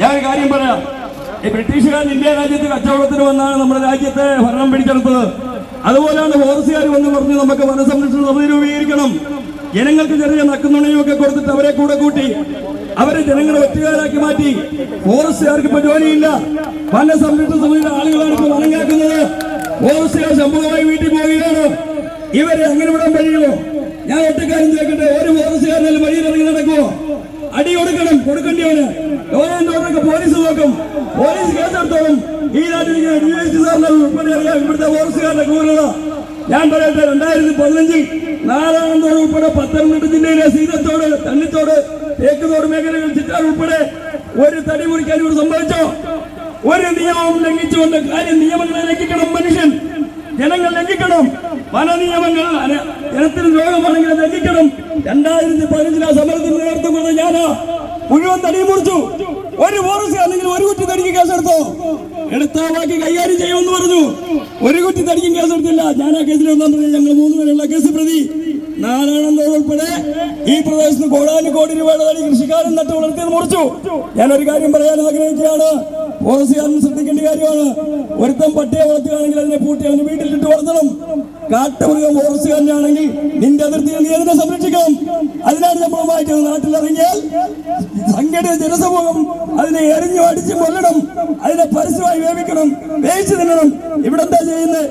ഞാൻ ഒരു കാര്യം പറയാം. ഈ ബ്രിട്ടീഷുകാർ ഇന്ത്യ രാജ്യത്ത് കച്ചവടത്തിന് വന്നാണ് നമ്മുടെ രാജ്യത്തെ ഭരണം പിടിച്ചെടുത്തത്. അതുപോലെയാണ് ഫോറസ്റ്റുകാർ വന്ന് പറഞ്ഞ് നമുക്ക് വനസംരക്ഷണ സമിതി രൂപീകരിക്കണം ജനങ്ങൾക്ക് ചെറിയ നക്കുന്നുണയൊക്കെ കൊടുത്തിട്ട് അവരെ കൂടെ കൂട്ടി അവരെ ജനങ്ങളെ ഒറ്റുകാരാക്കി മാറ്റി. ഫോറസ്റ്റുകാർക്ക് ഇപ്പൊ ജോലിയില്ല. വനസംരക്ഷണ സമിതിയുടെ ആളുകളാണ് ഇപ്പൊ വനം കാക്കുന്നത്. ഫോറസ്റ്റുകാർ ശമ്പളമായി വീട്ടിൽ പോവുകയാണ്. ഇവരെ അങ്ങനെ വിടാൻ കഴിയുമോ? ഞാൻ ഒറ്റക്കാര്യം ചേർക്കട്ടെ ഒരു ഫോറസ്റ്റുകാരനും വഴിയിൽ ഇറങ്ങി നടക്കുമോ അടി കൊടുക്കണം കൊടുക്കേണ്ടിയവന് ഓരോക്കെ പോലീസ് നോക്കും. പോലീസ് കേസെടുത്തോളും. ഈ നാട്ടിൽ ഡി എസ് സാറിനെ ഇവിടുത്തെ ഫോറസ്റ്റുകാരുടെ ക്രൂരത. ഞാൻ പറയട്ടെ രണ്ടായിരത്തി പതിനഞ്ചിൽ നാലാമതോട് ഉൾപ്പെടെ പത്തനംതിട്ട ജില്ലയിലെ സീതത്തോട് തണ്ണിത്തോട് തേക്കുതോട് മേഖലകൾ ചിറ്റാർ ഉൾപ്പെടെ ഒരു തടി മുറിക്കാൻ ഇവിടെ സംഭവിച്ചോ ഒരു നിയമം ലംഘിച്ചുകൊണ്ട് കാര്യം നിയമങ്ങളെ ലംഘിക്കണം മനുഷ്യൻ. ജനങ്ങൾ ലംഘിക്കണം വന നിയമങ്ങൾ ജനത്തിന് രോഗമാണെങ്കിൽ ലംഘിക്കണം രണ്ടായിരത്തി പതിനഞ്ചിലെ സമരത്തിന് നേതൃത്വം ഞാനാ മുഴുവൻ തടി മുറിച്ചു. ഒരു ഫോറസ്റ്റ് അല്ലെങ്കിൽ ഒരു കുറ്റി തടിക്ക് കേസെടുത്തോ? എടുത്താ ബാക്കി കൈകാര്യം ചെയ്യുമെന്ന് പറഞ്ഞു. ഒരു കുറ്റി തടിക്കും കേസെടുത്തില്ല. ഞാൻ ആ കേസിൽ ഒന്നാം പ്രതി ഞങ്ങൾ മൂന്ന് പേരുള്ള കേസ് പ്രതി. നാരായണന്തോട് ഉൾപ്പെടെ ഈ പ്രദേശത്ത് കോടാനുകോടി രൂപയുടെ തടി കൃഷിക്കാരൻ നട്ട് വളർത്തിയത് മുറിച്ചു. ഞാൻ ഒരു കാര്യം പറയാൻ ആഗ്രഹിക്കുകയാണ്. ഫോറസ്റ്റുകാരൻ ശ്രദ്ധിക്കേണ്ട കാര്യമാണ്. ഒരുത്തം പട്ടിയെ വളർത്തുകയാണെങ്കിൽ അതിനെ പൂട്ടി അവന് വീട്ടിലിട്ട് വളർത്തണം. കാട്ടുമൃഗം ഫോറസ്റ്റുകാരനാണെങ്കിൽ നിന്റെ അതിർത്തിയിൽ നീ അതിനെ സംരക്ഷിക്കണം. അതിനാണ് മാറ്റുന്നത് നാട്ടിലിറങ്ങിയാൽ സംഘടിത ജനസമൂഹം അതിനെ എറിഞ്ഞു അടിച്ച് കൊല്ലണം. അതിനെ പരസ്യമായി വേവിക്കണം. വേവിച്ചു തിന്നണം. ഇവിടെ എന്താ ചെയ്യുന്നത്?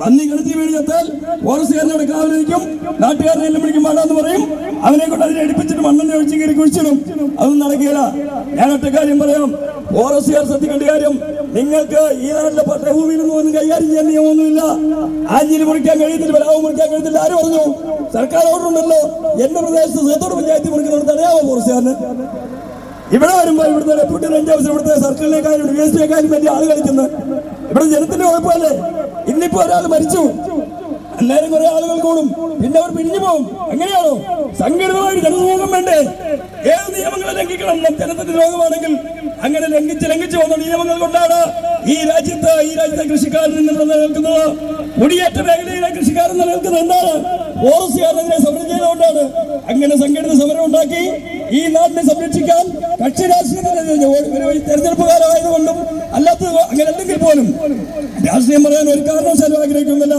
പന്നി കളിച്ച് വീട് ചത്താൽ ഫോറസ്റ്റുകാരനോട് കാവലിരിക്കും നാട്ടുകാരനെ എല്ലാം വിളിക്കും വേണമെന്ന് പറയും. അവനെ കൊണ്ട് അതിനെ എടുപ്പിച്ചിട്ട് മണ്ണെണ്ണ ഒഴിച്ച് കയറി കുഴിച്ചിടും. അതൊന്നും നടക്കുകയില്ല. ഞാൻ കാര്യം പറയാം. ഓറസുകാർ ശ്രദ്ധിക്കേണ്ട കാര്യം നിങ്ങൾക്ക് ഈ നാട്ടിലെ പട്ടഭൂമിയിൽ നിന്ന് കൈകാര്യം ചെയ്യാൻ നിയമമൊന്നുമില്ല. ആഞ്ഞിലി മുറിക്കാൻ കഴിയത്തില്ല ബലാവ് മുറിക്കാൻ കഴിയത്തില്ല. ആര് പറഞ്ഞു? സർക്കാർ ഓർഡർ ഉണ്ടല്ലോ. എന്റെ പ്രദേശത്ത് സേത്തോട് പഞ്ചായത്ത് മുറിക്കുന്നവർ തടയാമോ ഫോറസ്റ്റുകാരന് ഇവിടെ വരുമ്പോ ഇവിടുത്തെ ഡെപ്യൂട്ടി റേഞ്ച് ഓഫീസർ ഇവിടുത്തെ സർക്കിളിലേക്കാരും ഡി എസ് പിക്കാരും വലിയ ആൾ കളിക്കുന്നത് ഇവിടെ ജനത്തിന്റെ കുഴപ്പമല്ലേ ഇന്നിപ്പോ ഒരാൾ മരിച്ചു. എല്ലാരും കുറെ ആളുകൾ കൂടും. പിന്നെ അവർ പിരിഞ്ഞു പോകും എങ്ങനെയാണോ സംഘടിതമായി ജനസമൂഹം വേണ്ടേ? ഏത് നിയമങ്ങളെ ലംഘിക്കണം? ജനത്തിന്റെ രോഗമാണെങ്കിൽ അങ്ങനെ ലംഘിച്ച് ലംഘിച്ചു വന്ന നിയമങ്ങൾ കൊണ്ടാണ് ഈ രാജ്യത്ത് ഈ രാജ്യത്തെ കൃഷിക്കാരിൽ നിന്ന് നിലനിൽക്കുന്നത്. കുടിയേറ്റ മേഖലയിലെ കൃഷിക്കാരൻ നിലനിൽക്കുന്നത് എന്താണ്? ഫോറസ്റ്റുകാരനെതിരെ സമരം ചെയ്തുകൊണ്ടാണ്. അങ്ങനെ സംഘടിത സമരം ഉണ്ടാക്കി ഈ നാടിനെ സംരക്ഷിക്കാൻ കക്ഷി രാഷ്ട്രീയത്തിന് ഒരു തെരഞ്ഞെടുപ്പ് കാലമായതുകൊണ്ടും അല്ലാത്തത് അങ്ങനെ അല്ലെങ്കിൽ പോലും രാഷ്ട്രീയം പറയാൻ ഒരു കാരണവശാലും ആഗ്രഹിക്കുന്നില്ല.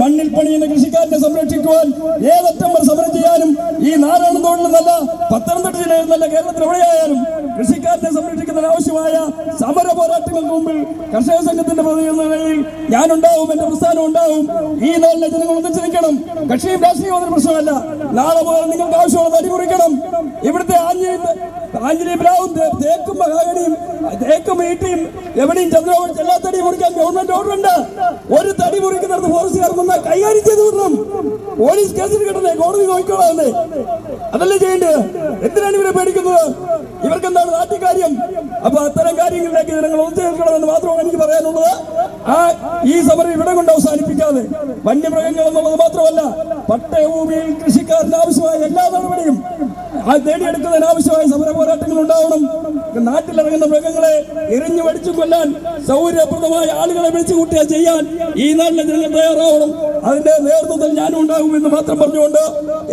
മണ്ണിൽ പണിയുന്ന കൃഷിക്കാരനെ സംരക്ഷിക്കുവാൻ ഏതറ്റം വരെ സമരം ചെയ്യാനും ഈ നാരായണ തോടിലെന്നല്ല പത്തനംതിട്ട നല്ല കേരളത്തിൽ എവിടെയായാലും കൃഷിക്കാരനെ സംരക്ഷിക്കുന്നതിന് ആവശ്യമായ സമര പോരാട്ടങ്ങൾക്ക് മുമ്പിൽ കർഷക സംഘത്തിന്റെ പ്രതിനിധിയിൽ ഞാനുണ്ടാവും എന്റെ പ്രസ്ഥാനം ഉണ്ടാവും. ഈ നാളിലെ ജനങ്ങൾ ഒന്നിച്ചു നിൽക്കണം കക്ഷിയും രാഷ്ട്രീയവും ഒരു പ്രശ്നമല്ല നാളെ മുതൽ നിങ്ങൾക്ക് ആവശ്യമുള്ള തടി കുറിക്കണം ഇവിടുത്തെ ആഞ്ഞിലി ആഞ്ഞിലി ബ്രാവും തേക്കും മഹാഗണിയും തേക്കും ഈട്ടിയും എവിടെയും ചന്ദ്രവും എല്ലാ തടി മുറിക്കാൻ ഗവൺമെന്റ് ഓർഡർ ഉണ്ട്. ഒരു തടി മുറിക്കുന്നിടത്ത് ഫോറസ്റ്റുകാർ കൈകാര്യം പോലീസ് കേസിൽ കിട്ടണേ കോടതി നോക്കിക്കോളാന്നേ അതല്ലേ ചെയ്യേണ്ടത്? എന്തിനാണ് ഇവരെ പേടിക്കുന്നത്? ഇവർക്ക് എന്താണ് നാട്ടിൽ കാര്യം? അപ്പൊ അത്തരം കാര്യങ്ങളിലേക്ക് ജനങ്ങൾ ഒത്തുചേർക്കണമെന്ന് മാത്രമാണ് എനിക്ക് പറയാനുള്ളത്. ആ ഈ സമരം ഇവിടെ കൊണ്ട് അവസാനിപ്പിക്കാതെ വന്യമൃഗങ്ങൾ എന്നുള്ളത് മാത്രമല്ല പട്ടയഭൂമിയിൽ കൃഷിക്കാരന് ആവശ്യമായ എല്ലാ നടപടിയും ആ നേടിയെടുക്കുന്നതിന് ആവശ്യമായ സമര പോരാട്ടങ്ങൾ ഉണ്ടാവണം. നാട്ടിലിറങ്ങുന്ന മൃഗങ്ങളെ എറിഞ്ഞു വടിച്ചു കൊല്ലാൻ സൗകര്യപ്രദമായ ആളുകളെ വിളിച്ചു കൂട്ടുക ചെയ്യാൻ ഈ നാട്ടിലെ ജനങ്ങൾ തയ്യാറാവണം. അതിന്റെ നേതൃത്വത്തിൽ ഞാനും ഉണ്ടാകുമെന്ന് മാത്രം പറഞ്ഞുകൊണ്ട്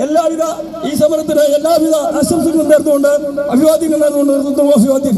എല്ലാവിധ ഈ സമരത്തിന് എല്ലാവിധ ആശംസകളും നേർന്നുകൊണ്ട് അഭിവാദ്യങ്ങൾ നേർന്നുകൊണ്ട് നിർത്തുന്നു. അഭിവാദ്യം